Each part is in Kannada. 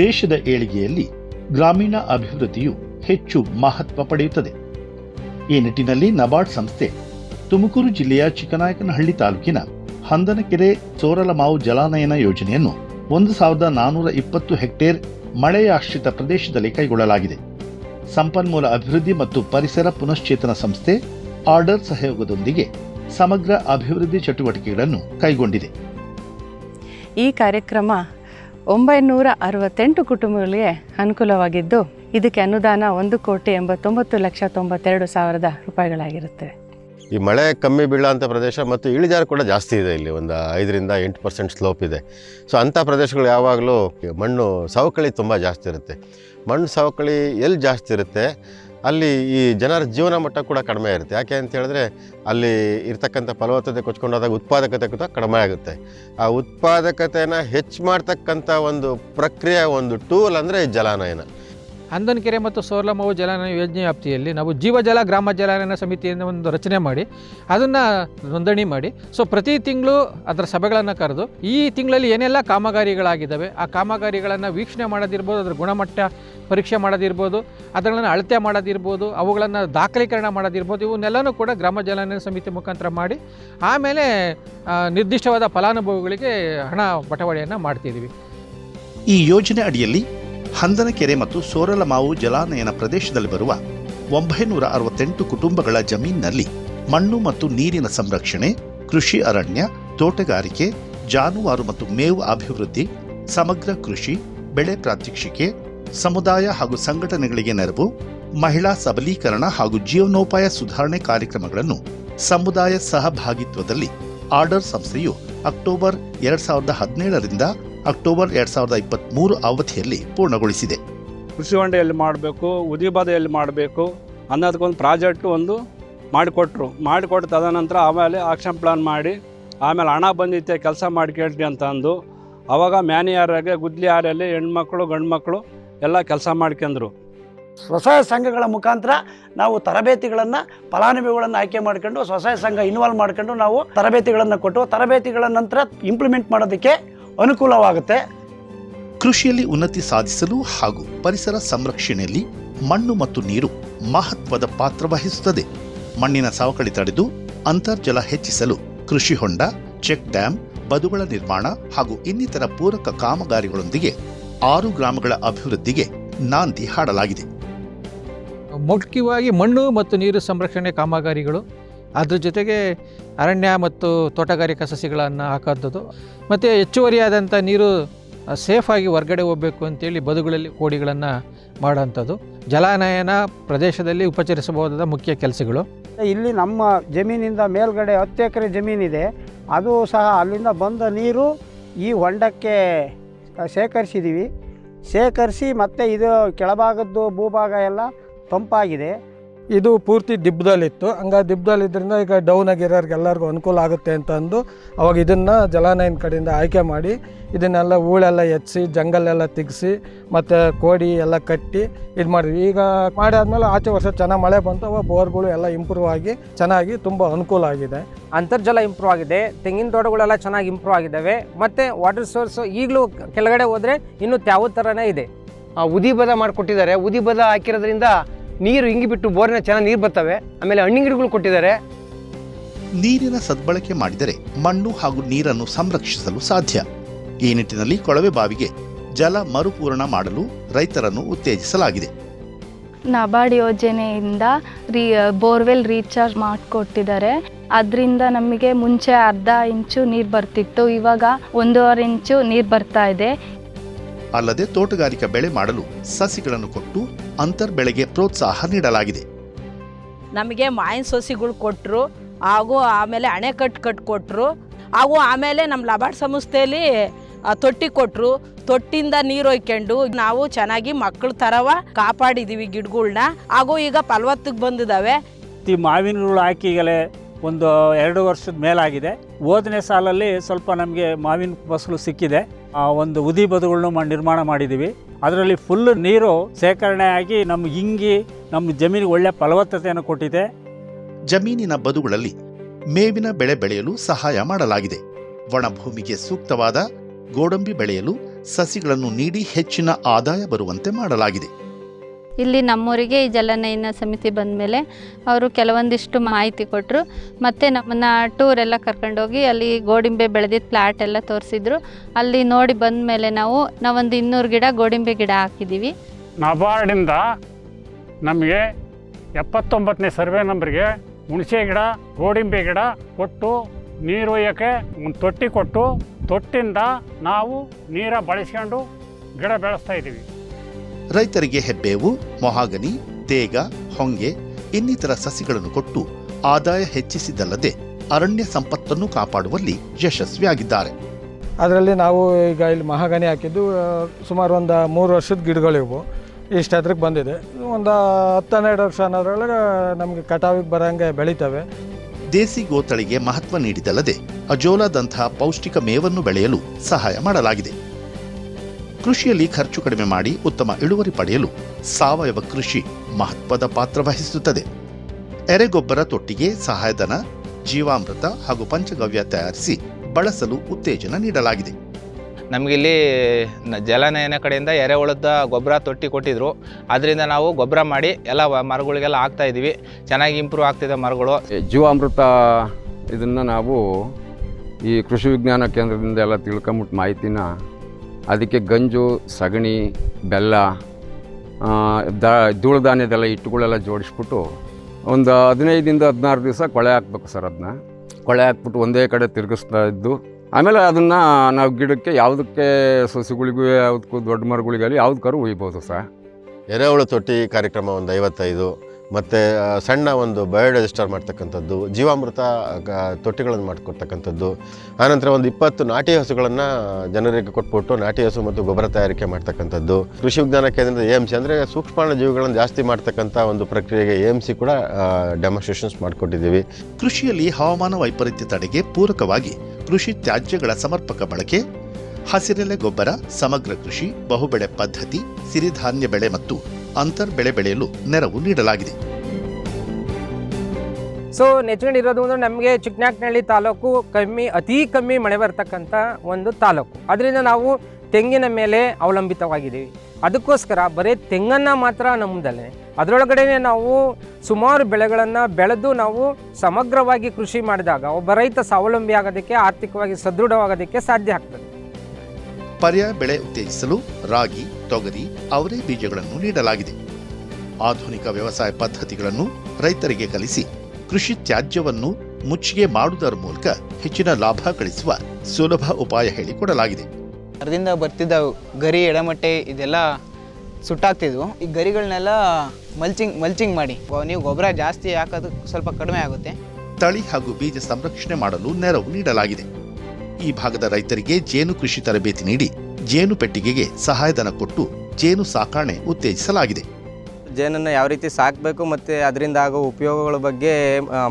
ದೇಶದ ಏಳಿಗೆಯಲ್ಲಿ ಗ್ರಾಮೀಣ ಅಭಿವೃದ್ಧಿಯು ಹೆಚ್ಚು ಮಹತ್ವ ಪಡೆಯುತ್ತದೆ. ಈ ನಿಟ್ಟಿನಲ್ಲಿ ನಬಾರ್ಡ್ ಸಂಸ್ಥೆ ತುಮಕೂರು ಜಿಲ್ಲೆಯ ಚಿಕ್ಕನಾಯಕನಹಳ್ಳಿ ತಾಲೂಕಿನ ಹಂದನಕೆರೆ ಸೋರಲಮಾವು ಜಲಾನಯನ ಯೋಜನೆಯನ್ನು ಒಂದು ಸಾವಿರದ ನಾನೂರ ಇಪ್ಪತ್ತು ಹೆಕ್ಟೇರ್ ಮಳೆಯಾಶ್ರಿತ ಪ್ರದೇಶದಲ್ಲಿ ಕೈಗೊಳ್ಳಲಾಗಿದೆ. ಸಂಪನ್ಮೂಲ ಅಭಿವೃದ್ಧಿ ಮತ್ತು ಪರಿಸರ ಪುನಶ್ಚೇತನ ಸಂಸ್ಥೆ ಆರ್ಡರ್ ಸಹಯೋಗದೊಂದಿಗೆ ಸಮಗ್ರ ಅಭಿವೃದ್ಧಿ ಚಟುವಟಿಕೆಗಳನ್ನು ಕೈಗೊಂಡಿದೆ. ಈ ಕಾರ್ಯಕ್ರಮ ಒಂಬೈನೂರ ಅರವತ್ತೆಂಟು ಕುಟುಂಬಗಳಿಗೆ ಅನುಕೂಲವಾಗಿದ್ದು, ಇದಕ್ಕೆ ಅನುದಾನ ಒಂದು ಕೋಟಿ ಎಂಬತ್ತೊಂಬತ್ತು ಲಕ್ಷ ತೊಂಬತ್ತೆರಡು ಸಾವಿರದ ರೂಪಾಯಿಗಳಾಗಿರುತ್ತೆ. ಈ ಮಳೆ ಕಮ್ಮಿ ಬೀಳೋಂಥ ಪ್ರದೇಶ ಮತ್ತು ಇಳಿಜಾರು ಕೂಡ ಜಾಸ್ತಿ ಇದೆ ಇಲ್ಲಿ. ಒಂದು ಐದರಿಂದ ಎಂಟು ಪರ್ಸೆಂಟ್ ಸ್ಲೋಪ್ ಇದೆ. ಸೊ, ಅಂಥ ಪ್ರದೇಶಗಳು ಯಾವಾಗಲೂ ಮಣ್ಣು, ಸವಕಳಿ ತುಂಬ ಜಾಸ್ತಿ ಇರುತ್ತೆ. ಮಣ್ಣು, ಸವಕಳಿ ಎಲ್ಲಿ ಜಾಸ್ತಿ ಇರುತ್ತೆ? ಅಲ್ಲಿ ಈ ಜನರ ಜೀವನ ಮಟ್ಟ ಕೂಡ ಕಡಿಮೆ ಇರುತ್ತೆ. ಯಾಕೆ ಅಂತ ಹೇಳಿದ್ರೆ ಅಲ್ಲಿ ಇರ್ತಕ್ಕಂಥ ಫಲವತ್ತತೆ ಕೊಚ್ಕೊಂಡಾದಾಗ ಉತ್ಪಾದಕತೆ ಕೂಡ ಕಡಿಮೆ ಆಗುತ್ತೆ. ಆ ಉತ್ಪಾದಕತೆಯನ್ನು ಹೆಚ್ಚು ಮಾಡ್ತಕ್ಕಂಥ ಒಂದು ಪ್ರಕ್ರಿಯೆ, ಒಂದು ಟೂಲ್ ಅಂದರೆ ಜಲಾನಯನ. ಹಂದನಕೆರೆ ಮತ್ತು ಸೋರ್ಲಮವು ಜಲಾನಯನ ಯೋಜನೆ ವ್ಯಾಪ್ತಿಯಲ್ಲಿ ನಾವು ಜೀವಜಲ ಗ್ರಾಮ ಜಲಾನಯನ ಸಮಿತಿಯನ್ನು ಒಂದು ರಚನೆ ಮಾಡಿ, ಅದನ್ನು ನೋಂದಣಿ ಮಾಡಿ. ಸೊ ಪ್ರತಿ ತಿಂಗಳು ಅದರ ಸಭೆಗಳನ್ನು ಕರೆದು, ಈ ತಿಂಗಳಲ್ಲಿ ಏನೆಲ್ಲ ಕಾಮಗಾರಿಗಳಾಗಿದ್ದಾವೆ, ಆ ಕಾಮಗಾರಿಗಳನ್ನು ವೀಕ್ಷಣೆ ಮಾಡೋದಿರ್ಬೋದು, ಅದರ ಗುಣಮಟ್ಟ ಪರೀಕ್ಷೆ ಮಾಡೋದಿರ್ಬೋದು ಅದಗಳನ್ನು ಅಳತೆ ಮಾಡೋದಿರ್ಬೋದು, ಅವುಗಳನ್ನು ದಾಖಲೀಕರಣ ಮಾಡೋದಿರ್ಬೋದು, ಇವನ್ನೆಲ್ಲನೂ ಕೂಡ ಗ್ರಾಮ ಜಲಾನಯನ ಸಮಿತಿ ಮುಖಾಂತರ ಮಾಡಿ, ಆಮೇಲೆ ನಿರ್ದಿಷ್ಟವಾದ ಫಲಾನುಭವಿಗಳಿಗೆ ಹಣ ಬಟವಾಡೆಯನ್ನು ಮಾಡ್ತಿದ್ದೀವಿ ಈ ಯೋಜನೆ ಅಡಿಯಲ್ಲಿ ಹಂದನಕೆರೆ ಮತ್ತು ಸೋರಲಮಾವು ಜಲಾನಯನ ಪ್ರದೇಶದಲ್ಲಿ ಬರುವ ಒಂಬೈನೂರ ಅರವತ್ತೆಂಟು ಕುಟುಂಬಗಳ ಜಮೀನಿನಲ್ಲಿ ಮಣ್ಣು ಮತ್ತು ನೀರಿನ ಸಂರಕ್ಷಣೆ, ಕೃಷಿ ಅರಣ್ಯ, ತೋಟಗಾರಿಕೆ, ಜಾನುವಾರು ಮತ್ತು ಮೇವು ಅಭಿವೃದ್ಧಿ, ಸಮಗ್ರ ಕೃಷಿ, ಬೆಳೆ ಪ್ರಾತ್ಯಕ್ಷಿಕೆ, ಸಮುದಾಯ ಹಾಗೂ ಸಂಘಟನೆಗಳಿಗೆ ನೆರವು, ಮಹಿಳಾ ಸಬಲೀಕರಣ ಹಾಗೂ ಜೀವನೋಪಾಯ ಸುಧಾರಣೆ ಕಾರ್ಯಕ್ರಮಗಳನ್ನು ಸಮುದಾಯ ಸಹಭಾಗಿತ್ವದಲ್ಲಿ ಆರ್ಡರ್ ಸಂಸ್ಥೆಯು ಅಕ್ಟೋಬರ್ ಎರಡ್ ಸಾವಿರದ ಹದಿನೇಳರಿಂದ ಅಕ್ಟೋಬರ್ ಎರಡ್ ಸಾವಿರದ ಇಪ್ಪತ್ಮೂರು ಅವಧಿಯಲ್ಲಿ ಪೂರ್ಣಗೊಳಿಸಿದೆ. ಕೃಷಿ ಹೊಂಡ ಎಲ್ಲಿ ಮಾಡಬೇಕು ಉದಿಬಾದ ಎಲ್ಲಿ ಮಾಡಬೇಕು ಅನ್ನೋದಕ್ಕೊಂದು ಪ್ರಾಜೆಕ್ಟ್ ಒಂದು ಮಾಡಿಕೊಟ್ರು. ಮಾಡಿಕೊಟ್ಟು ತದನಂತರ ಆಮೇಲೆ ಆಕ್ಷನ್ ಪ್ಲಾನ್ ಮಾಡಿ ಆಮೇಲೆ ಹಣ ಬಂದಿತ್ತೆ ಕೆಲಸ ಮಾಡ್ಕೇಳ್ರಿ ಅಂತ ಅಂದು ಅವಾಗ ಮ್ಯಾನಿಯಾರಾಗೆ ಗುದ್ಲಿ ಆರಲ್ಲಿ ಹೆಣ್ಮಕ್ಳು ಗಂಡು ಮಕ್ಕಳು ಎಲ್ಲ ಕೆಲಸ ಮಾಡ್ಕೊಂಡ್ರು. ಸ್ವಸಹಾಯ ಸಂಘಗಳ ಮುಖಾಂತರ ನಾವು ತರಬೇತಿಗಳನ್ನು ಫಲಾನುಭವಿಗಳನ್ನು ಆಯ್ಕೆ ಮಾಡ್ಕೊಂಡು ಸ್ವಸಹಾಯ ಸಂಘ ಇನ್ವಾಲ್ವ್ ಮಾಡ್ಕೊಂಡು ನಾವು ತರಬೇತಿಗಳನ್ನು ಕೊಟ್ಟು ತರಬೇತಿಗಳ ನಂತರ ಇಂಪ್ಲಿಮೆಂಟ್ ಮಾಡೋದಕ್ಕೆ ಅನುಕೂಲವಾಗುತ್ತೆ. ಕೃಷಿಯಲ್ಲಿ ಉನ್ನತಿ ಸಾಧಿಸಲು ಹಾಗೂ ಪರಿಸರ ಸಂರಕ್ಷಣೆಯಲ್ಲಿ ಮಣ್ಣು ಮತ್ತು ನೀರು ಮಹತ್ವದ ಪಾತ್ರ ವಹಿಸುತ್ತದೆ. ಮಣ್ಣಿನ ಸವಕಳಿ ತಡೆದು ಅಂತರ್ಜಲ ಹೆಚ್ಚಿಸಲು ಕೃಷಿ ಹೊಂಡ ಚೆಕ್ ಡ್ಯಾಂ ಬದುಗಳ ನಿರ್ಮಾಣ ಹಾಗೂ ಇನ್ನಿತರ ಪೂರಕ ಕಾಮಗಾರಿಗಳೊಂದಿಗೆ ಆರು ಗ್ರಾಮಗಳ ಅಭಿವೃದ್ಧಿಗೆ ನಾಂದಿ ಹಾಡಲಾಗಿದೆ. ಮುಖ್ಯವಾಗಿ ಮಣ್ಣು ಮತ್ತು ನೀರು ಸಂರಕ್ಷಣೆ ಕಾಮಗಾರಿಗಳು ಅದ್ರ ಜೊತೆಗೆ ಅರಣ್ಯ ಮತ್ತು ತೋಟಗಾರಿಕಾ ಸಸಿಗಳನ್ನು ಹಾಕೋಂಥದ್ದು ಮತ್ತು ಹೆಚ್ಚುವರಿಯಾದಂಥ ನೀರು ಸೇಫಾಗಿ ಹೊರ್ಗಡೆ ಹೋಗಬೇಕು ಅಂತೇಳಿ ಬದುಗಳಲ್ಲಿ ಕೋಡಿಗಳನ್ನು ಮಾಡೋಂಥದ್ದು ಜಲಾನಯನ ಪ್ರದೇಶದಲ್ಲಿ ಉಪಚರಿಸಬಹುದಾದ ಮುಖ್ಯ ಕೆಲಸಗಳು. ಇಲ್ಲಿ ನಮ್ಮ ಜಮೀನಿಂದ ಮೇಲ್ಗಡೆ ಹತ್ತು ಎಕರೆ ಜಮೀನಿದೆ. ಅದು ಸಹ ಅಲ್ಲಿಂದ ಬಂದ ನೀರು ಈ ಹೊಂಡಕ್ಕೆ ಶೇಖರಿಸಿದ್ದೀವಿ ಶೇಖರಿಸಿ ಮತ್ತು ಇದು ಕೆಳಭಾಗದ್ದು ಭೂಭಾಗ ಎಲ್ಲ ತಂಪಾಗಿದೆ. ಇದು ಪೂರ್ತಿ ದಿಬ್ಬದಲ್ಲಿತ್ತು ಹಂಗ ದಿಬ್ಬದಲ್ಲಿದ್ದರಿಂದ ಈಗ ಡೌನ್ ಆಗಿರೋರಿಗೆ ಎಲ್ಲರಿಗೂ ಅನುಕೂಲ ಆಗುತ್ತೆ ಅಂತ ಅಂದು ಅವಾಗ ಇದನ್ನು ಜಲಾನಯನ ಕಡೆಯಿಂದ ಆಯ್ಕೆ ಮಾಡಿ ಇದನ್ನೆಲ್ಲ ಹೂಳೆಲ್ಲ ಹೆಚ್ಚಿ ಜಂಗಲೆಲ್ಲ ತೆಗ್ಸಿ ಮತ್ತು ಕೋಡಿ ಎಲ್ಲ ಕಟ್ಟಿ ಇದು ಮಾಡಿದ್ವಿ. ಈಗ ಮಾಡಾದ್ಮೇಲೆ ಆಚೆ ವರ್ಷ ಚೆನ್ನಾಗಿ ಮಳೆ ಬಂತು. ಅವಾಗ ಬೋರ್ಗಳು ಎಲ್ಲ ಇಂಪ್ರೂವ್ ಆಗಿ ಚೆನ್ನಾಗಿ ತುಂಬ ಅನುಕೂಲ ಆಗಿದೆ. ಅಂತರ್ಜಲ ಇಂಪ್ರೂವ್ ಆಗಿದೆ. ತೆಂಗಿನ ತೋಟಗಳೆಲ್ಲ ಚೆನ್ನಾಗಿ ಇಂಪ್ರೂವ್ ಆಗಿದ್ದಾವೆ. ಮತ್ತು ವಾಟರ್ ಸೋರ್ಸ್ ಈಗಲೂ ಕೆಳಗಡೆ ಹೋದರೆ ಇನ್ನೂ ತ್ಯಾವ ಥರನೇ ಇದೆ. ಉದಿಬದ ಮಾಡಿಕೊಟ್ಟಿದ್ದಾರೆ. ಉದಿಬದ ಹಾಕಿರೋದ್ರಿಂದ ನೀರು ಇಂಗಿಬಿಟ್ಟು ಬೋರಿನ ಚೆನ್ನಾಗಿ ನೀರು ಬರ್ತವೆ ಆಮೇಲೆ ಹಣ್ಣಿನ ಗಿಡಗಳು ಕೊಟ್ಟಿದ್ದಾರೆ. ನೀರಿನ ಸದ್ಬಳಕೆ ಮಾಡಿದರೆ ಮಣ್ಣು ಹಾಗೂ ನೀರನ್ನು ಸಂರಕ್ಷಿಸಲು ಸಾಧ್ಯ. ಈ ನಿಟ್ಟಿನಲ್ಲಿ ಕೊಳವೆ ಬಾವಿಗೆ ಜಲ ಮರುಪೂರಣ ಮಾಡಲು ರೈತರನ್ನು ಉತ್ತೇಜಿಸಲಾಗಿದೆ. ನಬಾರ್ಡ್ ಯೋಜನೆಯಿಂದ ರೀ ಬೋರ್ವೆಲ್ ರೀಚಾರ್ಜ್ ಮಾಡಿಕೊಟ್ಟಿದ್ದಾರೆ. ಅದರಿಂದ ನಮಗೆ ಮುಂಚೆ ಅರ್ಧ ಇಂಚು ನೀರು ಬರ್ತಿತ್ತು ಇವಾಗ ಒಂದೂವರೆ ಇಂಚು ನೀರು ಬರ್ತಾ ಇದೆ. ಅಲ್ಲದೆ ತೋಟಗಾರಿಕಾ ಬೆಳೆ ಮಾಡಲು ಸಸಿಗಳನ್ನು ಕೊಟ್ಟು ಅಂತರ್ ಬೆಳೆಗೆ ಪ್ರೋತ್ಸಾಹ ನೀಡಲಾಗಿದೆ. ನಮಗೆ ಮಾವಿನ ಸೊಸಿಗಳು ಕೊಟ್ಟರು ಹಾಗೂ ಆಮೇಲೆ ಅಣೆಕಟ್ಟು ಕಟ್ಕೊಟ್ರು ಹಾಗೂ ಆಮೇಲೆ ನಮ್ಮ ಲಬಾರ್ಡ್ ಸಂಸ್ಥೆಯಲ್ಲಿ ತೊಟ್ಟಿ ಕೊಟ್ಟರು ತೊಟ್ಟಿಂದ ನೀರು ಒಯ್ಕೊಂಡು ನಾವು ಚೆನ್ನಾಗಿ ಮಕ್ಕಳ ಥರವ ಕಾಪಾಡಿದ್ದೀವಿ ಗಿಡಗಳ್ನ. ಹಾಗೂ ಈಗ ಫಲವತ್ತಿಗೆ ಬಂದಿದ್ದಾವೆ ಈ ಮಾವಿನಗಳು ಹಾಕಿಗಲೇ ಒಂದು ಎರಡು ವರ್ಷದ ಮೇಲಾಗಿದೆ. ಓದನೇ ಸಾಲಲ್ಲಿ ಸ್ವಲ್ಪ ನಮಗೆ ಮಾವಿನ ಫಸಲು ಸಿಕ್ಕಿದೆ. ಒಂದು ಉದಿ ಬದುಗಳನ್ನು ನಿರ್ಮಾಣ ಮಾಡಿದ್ದೀವಿ ಅದರಲ್ಲಿ ಫುಲ್ ನೀರು ಶೇಖರಣೆ ನಮ್ಮ ಇಂಗಿ ನಮ್ಮ ಜಮೀನಿಗೆ ಒಳ್ಳೆ ಫಲವತ್ತತೆಯನ್ನು ಕೊಟ್ಟಿದೆ. ಜಮೀನಿನ ಬದುಗಳಲ್ಲಿ ಮೇವಿನ ಬೆಳೆ ಬೆಳೆಯಲು ಸಹಾಯ ಮಾಡಲಾಗಿದೆ. ಒಣಭೂಮಿಗೆ ಸೂಕ್ತವಾದ ಗೋಡಂಬಿ ಬೆಳೆಯಲು ಸಸಿಗಳನ್ನು ನೀಡಿ ಹೆಚ್ಚಿನ ಆದಾಯ ಬರುವಂತೆ ಮಾಡಲಾಗಿದೆ. ಇಲ್ಲಿ ನಮ್ಮೂರಿಗೆ ಈ ಜಲನಯನ ಸಮಿತಿ ಬಂದ ಮೇಲೆ ಅವರು ಕೆಲವೊಂದಿಷ್ಟು ಮಾಹಿತಿ ಕೊಟ್ಟರು ಮತ್ತು ನಮ್ಮನ್ನು ಟೂರ್ ಎಲ್ಲ ಕರ್ಕೊಂಡೋಗಿ ಅಲ್ಲಿ ಗೋಡಿಂಬೆ ಬೆಳೆದಿದ್ದ ಪ್ಲಾಟ್ ಎಲ್ಲ ತೋರಿಸಿದ್ರು. ಅಲ್ಲಿ ನೋಡಿ ಬಂದ ಮೇಲೆ ನಾವು, ನಾವೊಂದು ಇನ್ನೂರು ಗಿಡ ಗೋಡಿಂಬೆ ಗಿಡ ಹಾಕಿದ್ದೀವಿ ನಬಾರ್ಡಿಂದ ನಮಗೆ ಎಪ್ಪತ್ತೊಂಬತ್ತನೇ ಸರ್ವೆ ನಂಬರ್ಗೆ ಹುಣಸೆ ಗಿಡ, ಗೋಡಿಂಬೆ ಗಿಡ ಕೊಟ್ಟು ನೀರು ಒಯ್ಯೋಕ್ಕೆ ಒಂದು ತೊಟ್ಟಿ ಕೊಟ್ಟು, ತೊಟ್ಟಿಂದ ನಾವು ನೀರ ಬಳಸ್ಕೊಂಡು ಗಿಡ ಬೆಳೆಸ್ತಾ ಇದ್ದೀವಿ. ರೈತರಿಗೆ ಹೆಬ್ಬೇವು ಮೊಹಾಗನಿ ತೇಗ ಹೊಂಗೆ ಇನ್ನಿತರ ಸಸಿಗಳನ್ನು ಕೊಟ್ಟು ಆದಾಯ ಹೆಚ್ಚಿಸಿದಲ್ಲದೆ ಅರಣ್ಯ ಸಂಪತ್ತನ್ನು ಕಾಪಾಡುವಲ್ಲಿ ಯಶಸ್ವಿಯಾಗಿದ್ದಾರೆ. ಅದರಲ್ಲಿ ನಾವು ಈಗ ಇಲ್ಲಿ ಮಹಾಗನಿ ಹಾಕಿದ್ದು ಸುಮಾರು ಒಂದು ಮೂರು ವರ್ಷದ ಗಿಡಗಳಿವು ಇಷ್ಟು ಬಂದಿದೆ. ಒಂದು ಹತ್ತು ಹನ್ನೆರಡು ವರ್ಷ ಅನ್ನೋದ್ರೊಳಗೆ ನಮಗೆ ಕಟಾವಿಗೆ ಬರೋಂಗೆ ಬೆಳಿತವೆ. ದೇಸಿ ಗೋತಳಿಗೆ ಮಹತ್ವ ನೀಡಿದಲ್ಲದೆ ಅಜೋಲಾದಂತಹ ಪೌಷ್ಟಿಕ ಮೇವನ್ನು ಬೆಳೆಯಲು ಸಹಾಯ ಮಾಡಲಾಗಿದೆ. ಕೃಷಿಯಲ್ಲಿ ಖರ್ಚು ಕಡಿಮೆ ಮಾಡಿ ಉತ್ತಮ ಇಳುವರಿ ಪಡೆಯಲು ಸಾವಯವ ಕೃಷಿ ಮಹತ್ವದ ಪಾತ್ರ ವಹಿಸುತ್ತದೆ. ಎರೆಗೊಬ್ಬರ ತೊಟ್ಟಿಗೆ ಸಹಾಯಧನ ಜೀವಾಮೃತ ಹಾಗೂ ಪಂಚಗವ್ಯ ತಯಾರಿಸಿ ಬಳಸಲು ಉತ್ತೇಜನ ನೀಡಲಾಗಿದೆ. ನಮಗಿಲ್ಲಿ ಜಲನಯನ ಕಡೆಯಿಂದ ಎರೆಹುಳದ ಗೊಬ್ಬರ ತೊಟ್ಟಿ ಕೊಟ್ಟಿದ್ರು. ಅದರಿಂದ ನಾವು ಗೊಬ್ಬರ ಮಾಡಿ ಎಲ್ಲ ವ- ಮರಗಳಿಗೆಲ್ಲ ಹಾಕ್ತಾ ಇದ್ದೀವಿ. ಚೆನ್ನಾಗಿ ಇಂಪ್ರೂವ್ ಆಗ್ತಿದೆ ಮರಗಳು. ಜೀವಾಮೃತ ಇದನ್ನು ನಾವು ಈ ಕೃಷಿ ವಿಜ್ಞಾನ ಕೇಂದ್ರದಿಂದ ಎಲ್ಲ ತಿಳ್ಕೊಂಬಿಟ್ಟು ಮಾಹಿತಿನ ಅದಕ್ಕೆ ಗಂಜು, ಸಗಣಿ, ಬೆಲ್ಲ ದ, ಧೂಳು ಧಾನ್ಯದೆಲ್ಲ ಹಿಟ್ಟುಗಳೆಲ್ಲ ಜೋಡಿಸ್ಬಿಟ್ಟು ಒಂದು ಹದಿನೈದಿಂದ ಹದಿನಾರು ದಿವಸ ಕೊಳೆ ಹಾಕ್ಬೇಕು ಸರ್ ಅದನ್ನ. ಕೊಳೆ ಹಾಕ್ಬಿಟ್ಟು ಒಂದೇ ಕಡೆ ತಿರುಗಿಸ್ತಾ ಇದ್ದು, ಆಮೇಲೆ ಅದನ್ನು ನಾವು ಗಿಡಕ್ಕೆ ಯಾವುದಕ್ಕೆ ಸಸಿಗಳಿಗೂ, ಯಾವುದಕ್ಕೂ ದೊಡ್ಡ ಮರಗಳಿಗಾಗಲಿ ಯಾವುದಕ್ಕಾರು ಹುಯ್ಬೋದು ಸರ್. ಎರೆಹುಳು ತೊಟ್ಟಿ ಕಾರ್ಯಕ್ರಮ ಒಂದು ಐವತ್ತೈದು. ಮತ್ತು ಸಣ್ಣ ಒಂದು ಬಯೋಡೈಜೆಸ್ಟರ್ ಮಾಡ್ತಕ್ಕಂಥದ್ದು, ಜೀವಾಮೃತ ತೊಟ್ಟಿಗಳನ್ನು ಮಾಡಿಕೊಡ್ತಕ್ಕಂಥದ್ದು ಆನಂತರ ಒಂದು ಇಪ್ಪತ್ತು ನಾಟಿ ಹಸುಗಳನ್ನು ಜನರಿಗೆ ಕೊಟ್ಬಿಟ್ಟು ನಾಟಿ ಹಸು ಮತ್ತು ಗೊಬ್ಬರ ತಯಾರಿಕೆ ಮಾಡ್ತಕ್ಕಂಥದ್ದು. ಕೃಷಿ ವಿಜ್ಞಾನ ಕೇಂದ್ರದ ಎ ಎಂ ಸಿ ಅಂದರೆ ಸೂಕ್ಷ್ಮಾಣ ಜೀವಿಗಳನ್ನು ಜಾಸ್ತಿ ಮಾಡ್ತಕ್ಕಂಥ ಒಂದು ಪ್ರಕ್ರಿಯೆಗೆ ಎ ಎಂ ಸಿ ಕೂಡ ಡೆಮಾನ್ಸ್ಟ್ರೇಷನ್ಸ್ ಮಾಡಿಕೊಟ್ಟಿದ್ದೀವಿ. ಕೃಷಿಯಲ್ಲಿ ಹವಾಮಾನ ವೈಪರೀತ್ಯ ತಡೆಗೆ ಪೂರಕವಾಗಿ ಕೃಷಿ ತ್ಯಾಜ್ಯಗಳ ಸಮರ್ಪಕ ಬಳಕೆ, ಹಸಿರೆಲೆ ಗೊಬ್ಬರ, ಸಮಗ್ರ ಕೃಷಿ, ಬಹುಬೆಳೆ ಪದ್ಧತಿ, ಸಿರಿಧಾನ್ಯ ಬೆಳೆ ಮತ್ತು ಅಂತರ್ ಬೆಳೆ ಬೆಳೆಯಲು ನೆರವು ನೀಡಲಾಗಿದೆ. ಸೊ ನೆಚ್ಕೊಂಡಿರೋದು ಅಂದರೆ ನಮಗೆ ಚಿಕ್ಕನಾಕ್ನಹಳ್ಳಿ ತಾಲೂಕು ಕಮ್ಮಿ, ಅತಿ ಕಮ್ಮಿ ಮಳೆ ಬರ್ತಕ್ಕಂಥ ಒಂದು ತಾಲೂಕು. ಅದರಿಂದ ನಾವು ತೆಂಗಿನ ಮೇಲೆ ಅವಲಂಬಿತವಾಗಿದ್ದೀವಿ. ಅದಕ್ಕೋಸ್ಕರ ಬರೀ ತೆಂಗನ್ನು ಮಾತ್ರ ನಮ್ಮದಲ್ಲೇ ಅದರೊಳಗಡೆ ನಾವು ಸುಮಾರು ಬೆಳೆಗಳನ್ನು ಬೆಳೆದು ನಾವು ಸಮಗ್ರವಾಗಿ ಕೃಷಿ ಮಾಡಿದಾಗ ಒಬ್ಬ ರೈತ ಸ್ವಾವಲಂಬಿ ಆಗೋದಕ್ಕೆ, ಆರ್ಥಿಕವಾಗಿ ಸದೃಢವಾಗೋದಕ್ಕೆ ಸಾಧ್ಯ ಆಗ್ತದೆ. ಪರ್ಯಾಯ ಬೆಳೆ ಉತ್ತೇಜಿಸಲು ರಾಗಿ ತೊಗರಿ ಅವರೇ ಬೀಜಗಳನ್ನು ನೀಡಲಾಗಿದೆ. ಆಧುನಿಕ ವ್ಯವಸಾಯ ಪದ್ಧತಿಗಳನ್ನು ರೈತರಿಗೆ ಕಲಿಸಿ ಕೃಷಿ ತ್ಯಾಜ್ಯವನ್ನು ಮುಚ್ಚಿಗೆ ಮಾಡುವುದರ ಮೂಲಕ ಹೆಚ್ಚಿನ ಲಾಭ ಗಳಿಸುವ ಸುಲಭ ಉಪಾಯ ಹೇಳಿಕೊಡಲಾಗಿದೆ. ಅದರಿಂದ ಬರ್ತಿದ್ದ ಗರಿ ಎಡಮಟ್ಟೆ ಇದೆಲ್ಲ ಸುಟ್ಟಾಗ್ತಿದ್ವು. ಈ ಗರಿಗಳನ್ನೆಲ್ಲ ಮಲ್ಚಿಂಗ್ ಮಲ್ಚಿಂಗ್ ಮಾಡಿ. ನೀವು ಗೊಬ್ಬರ ಜಾಸ್ತಿ ಹಾಕೋದು ಸ್ವಲ್ಪ ಕಡಿಮೆ ಆಗುತ್ತೆ. ತಳಿ ಹಾಗೂ ಬೀಜ ಸಂರಕ್ಷಣೆ ಮಾಡಲು ನೆರವು ನೀಡಲಾಗಿದೆ. ಈ ಭಾಗದ ರೈತರಿಗೆ ಜೇನು ಕೃಷಿ ತರಬೇತಿ ನೀಡಿ ಜೇನು ಪೆಟ್ಟಿಗೆಗೆ ಸಹಾಯಧನ ಕೊಟ್ಟು ಜೇನು ಸಾಕಾಣೆ ಉತ್ತೇಜಿಸಲಾಗಿದೆ. ಜೇನನ್ನು ಯಾವ ರೀತಿ ಸಾಕಬೇಕು ಮತ್ತು ಅದರಿಂದ ಆಗೋ ಉಪಯೋಗಗಳ ಬಗ್ಗೆ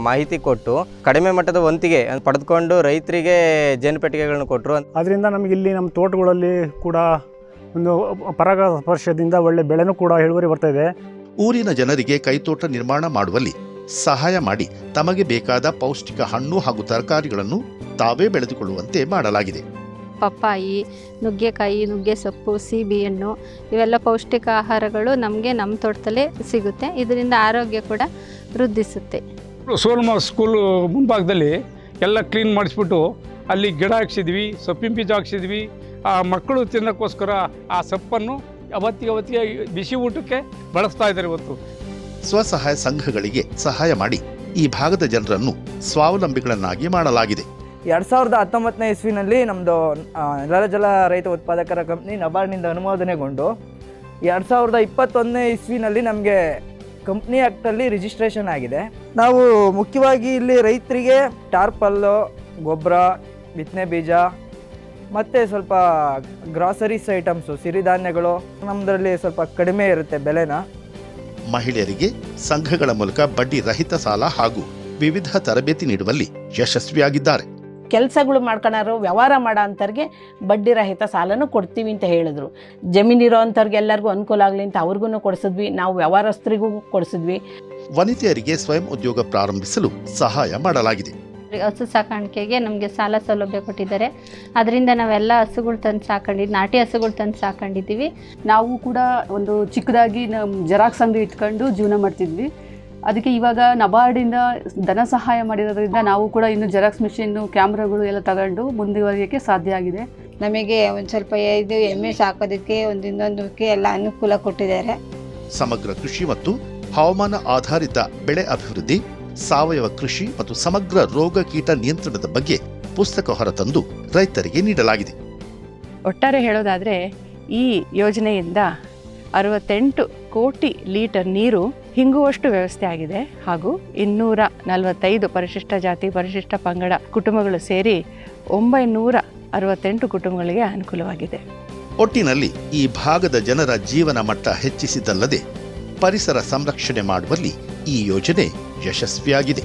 ಮಾಹಿತಿ ಕೊಟ್ಟು ಕಡಿಮೆ ಮಟ್ಟದ ಒಂತಿಗೆ ಪಡೆದುಕೊಂಡು ರೈತರಿಗೆ ಜೇನು ಪೆಟ್ಟಿಗೆಗಳನ್ನು ಕೊಟ್ಟರು ಅದರಿಂದ ನಮಗೆ ಇಲ್ಲಿ ನಮ್ಮ ತೋಟಗಳಲ್ಲಿ ಕೂಡ ಒಂದು ಪರಾಗ ಸ್ಪರ್ಶದಿಂದ ಒಳ್ಳೆ ಬೆಳೆನೂ ಕೂಡ ಇಳುವರಿ ಬರ್ತಾ ಇದೆ. ಊರಿನ ಜನರಿಗೆ ಕೈತೋಟ ನಿರ್ಮಾಣ ಮಾಡುವಲ್ಲಿ ಸಹಾಯ ಮಾಡಿ ತಮಗೆ ಬೇಕಾದ ಪೌಷ್ಟಿಕ ಹಣ್ಣು ಹಾಗೂ ತರಕಾರಿಗಳನ್ನು ತಾವೇ ಬೆಳೆದುಕೊಳ್ಳುವಂತೆ ಮಾಡಲಾಗಿದೆ. ಪಪ್ಪಾಯಿ ನುಗ್ಗೆಕಾಯಿ ನುಗ್ಗೆ ಸೊಪ್ಪು ಸೀಬಿ ಹಣ್ಣು ಇವೆಲ್ಲ ಪೌಷ್ಟಿಕ ಆಹಾರಗಳು ನಮಗೆ ನಮ್ಮ ತೋಟದಲ್ಲೇ ಸಿಗುತ್ತೆ. ಇದರಿಂದ ಆರೋಗ್ಯ ಕೂಡ ವೃದ್ಧಿಸುತ್ತೆ. ಸೋಲ್ಮ ಸ್ಕೂಲು ಮುಂಭಾಗದಲ್ಲಿ ಎಲ್ಲ ಕ್ಲೀನ್ ಮಾಡಿಸ್ಬಿಟ್ಟು ಅಲ್ಲಿ ಗಿಡ ಹಾಕ್ಸಿದ್ವಿ ಸೊಪ್ಪಿನ ಬೀಜ ಹಾಕ್ಸಿದ್ವಿ. ಆ ಮಕ್ಕಳು ತಿನ್ನೋಕ್ಕೋಸ್ಕರ ಆ ಸೊಪ್ಪನ್ನು ಅವತ್ತಿಗೆ ಅವತ್ತಿಗೆ ಬಿಸಿ ಊಟಕ್ಕೆ ಬಳಸ್ತಾ ಇದ್ದಾರೆ ಇವತ್ತು. ಸ್ವಸಹಾಯ ಸಂಘಗಳಿಗೆ ಸಹಾಯ ಮಾಡಿ ಈ ಭಾಗದ ಜನರನ್ನು ಸ್ವಾವಲಂಬಿಗಳನ್ನಾಗಿ ಮಾಡಲಾಗಿದೆ. ಎರಡು ಸಾವಿರದ ಹತ್ತೊಂಬತ್ತನೇ ಇಸ್ವಿನಲ್ಲಿ ನಮ್ಮದು ನೆಲ ಜಲ ರೈತ ಉತ್ಪಾದಕರ ಕಂಪ್ನಿ ನಬಾರ್ಡ್ನಿಂದ ಅನುಮೋದನೆಗೊಂಡು ಎರಡು ಸಾವಿರದ ಇಪ್ಪತ್ತೊಂದನೇ ಇಸ್ವಿನಲ್ಲಿ ನಮಗೆ ಕಂಪ್ನಿ ಆ್ಯಕ್ಟಲ್ಲಿ ರಿಜಿಸ್ಟ್ರೇಷನ್ ಆಗಿದೆ. ನಾವು ಮುಖ್ಯವಾಗಿ ಇಲ್ಲಿ ರೈತರಿಗೆ ಟಾರ್ಪಲ್ಲು ಗೊಬ್ಬರ, ಬಿತ್ತನೆ ಬೀಜ, ಮತ್ತು ಸ್ವಲ್ಪ ಗ್ರಾಸರೀಸ್ ಐಟಮ್ಸು, ಸಿರಿಧಾನ್ಯಗಳು ನಮ್ಮದರಲ್ಲಿ ಸ್ವಲ್ಪ ಕಡಿಮೆ ಇರುತ್ತೆ ಬೆಲೆನ. ಮಹಿಳೆಯರಿಗೆ ಸಂಘಗಳ ಮೂಲಕ ಬಡ್ಡಿ ರಹಿತ ಸಾಲ ಹಾಗೂ ವಿವಿಧ ತರಬೇತಿ ನೀಡುವಲ್ಲಿ ಯಶಸ್ವಿಯಾಗಿದ್ದಾರೆ. ಕೆಲಸಗಳು ಮಾಡ್ಕೊಳಾರು ವ್ಯವಹಾರ ಮಾಡೋ ಅಂಥವ್ರಿಗೆ ಬಡ್ಡಿ ರಹಿತ ಸಾಲನೂ ಕೊಡ್ತೀವಿ ಅಂತ ಹೇಳಿದ್ರು. ಜಮೀನಿರೋ ಅಂಥವ್ರಿಗೆ ಎಲ್ಲರಿಗೂ ಅನುಕೂಲ ಆಗಲಿ ಅಂತ ಅವ್ರಿಗೂ ಕೊಡಿಸಿದ್ವಿ. ನಾವು ವ್ಯವಹಾರಸ್ಥರಿಗೂ ಕೊಡಿಸಿದ್ವಿ. ವನಿತೆಯರಿಗೆ ಸ್ವಯಂ ಉದ್ಯೋಗ ಪ್ರಾರಂಭಿಸಲು ಸಹಾಯ ಮಾಡಲಾಗಿದೆ. ಹಸು ಸಾಕಾಣಿಕೆಗೆ ನಮಗೆ ಸಾಲ ಸೌಲಭ್ಯ ಕೊಟ್ಟಿದ್ದಾರೆ. ಅದರಿಂದ ನಾವೆಲ್ಲ ಹಸುಗಳು ತಂದು ಸಾಕೊಂಡಿದ್ದು ನಾಟಿ ಹಸುಗಳು ತಂದು ಸಾಕೊಂಡಿದ್ದೀವಿ. ನಾವು ಕೂಡ ಒಂದು ಚಿಕ್ಕದಾಗಿ ನಮ್ಮ ಜೆರಾಕ್ಸ್ ಅಂಗಡಿ ಇಟ್ಕೊಂಡು ಜೀವನ ಮಾಡ್ತಿದ್ವಿ. ಅದಕ್ಕೆ ಇವಾಗ ನಬಾರ್ಡಿಂದ ಧನ ಸಹಾಯ ಮಾಡಿರೋದ್ರಿಂದ ನಾವು ಕೂಡ ಇನ್ನು ಜೆರಾಕ್ಸ್ ಮಿಷಿನ್ನು ಕ್ಯಾಮ್ರಾಗಳು ಎಲ್ಲ ತಗೊಂಡು ಮುಂದುವರಿಯೋಕ್ಕೆ ಸಾಧ್ಯ ಆಗಿದೆ. ನಮಗೆ ಒಂದು ಸ್ವಲ್ಪ ಇದು ಎಮ್ಮೆ ಸಾಕೋದಕ್ಕೆ ಒಂದು ಇನ್ನೊಂದಕ್ಕೆ ಎಲ್ಲ ಅನುಕೂಲ ಕೊಟ್ಟಿದ್ದಾರೆ. ಸಮಗ್ರ ಕೃಷಿ ಮತ್ತು ಹವಾಮಾನ ಆಧಾರಿತ ಬೆಳೆ ಅಭಿವೃದ್ಧಿ ಸಾವಯವ ಕೃಷಿ ಮತ್ತು ಸಮಗ್ರ ರೋಗ ಕೀಟ ನಿಯಂತ್ರಣದ ಬಗ್ಗೆ ಪುಸ್ತಕ ಹೊರತಂದು ರೈತರಿಗೆ ನೀಡಲಾಗಿದೆ. ಒಟ್ಟಾರೆ ಹೇಳೋದಾದರೆ ಈ ಯೋಜನೆಯಿಂದ ಅರವತ್ತೆಂಟು ಕೋಟಿ ಲೀಟರ್ ನೀರು ಹಿಂಗುವಷ್ಟು ವ್ಯವಸ್ಥೆ ಆಗಿದೆ. ಹಾಗೂ ಇನ್ನೂರ ನಲವತ್ತೈದು ಪರಿಶಿಷ್ಟ ಜಾತಿ ಪರಿಶಿಷ್ಟ ಪಂಗಡ ಕುಟುಂಬಗಳು ಸೇರಿ ಒಂಬೈನೂರ ಅರವತ್ತೆಂಟು ಕುಟುಂಬಗಳಿಗೆ ಅನುಕೂಲವಾಗಿದೆ. ಒಟ್ಟಿನಲ್ಲಿ ಈ ಭಾಗದ ಜನರ ಜೀವನ ಮಟ್ಟ ಹೆಚ್ಚಿಸಿದ್ದಲ್ಲದೆ ಪರಿಸರ ಸಂರಕ್ಷಣೆ ಮಾಡುವಲ್ಲಿ ಈ ಯೋಜನೆ ಯಶಸ್ವಿಯಾಗಿದೆ.